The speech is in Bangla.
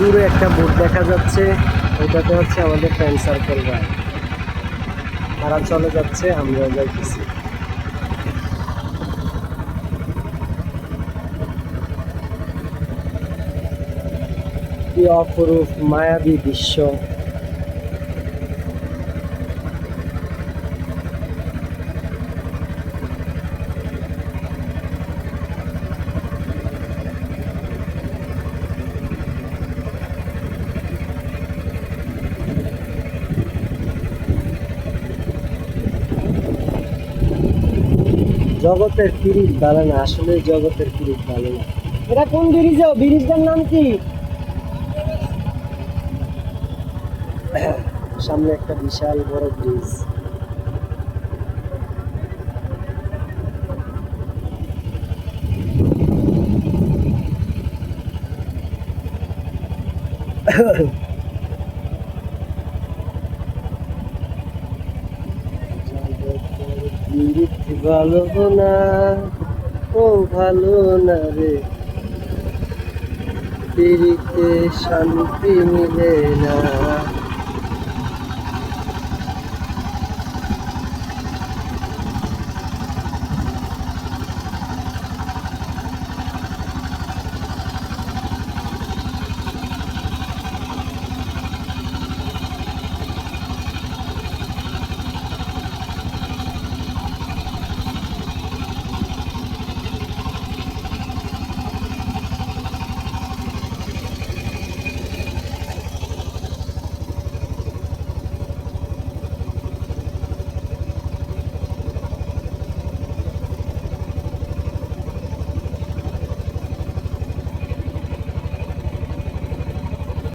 দূরে একটা বোট দেখা যাচ্ছে। ওটাতে হচ্ছে আমাদের ফ্রেন্ড সার্কেল রায় তারা চলে যাচ্ছে আমরা যাইতেছি। অপরূপ, মায়াবী দৃশ্য। জগতের পিরিত ভালো না, আসলে জগতের পিরিত ভালো না। এটা কোন ব্রিজ? ব্রিজটার নাম কি? সামনে একটা বিশাল বড় ব্রিজ। ভালো না ও ভালো না রে। পিড়িতে শান্তি মিলে না।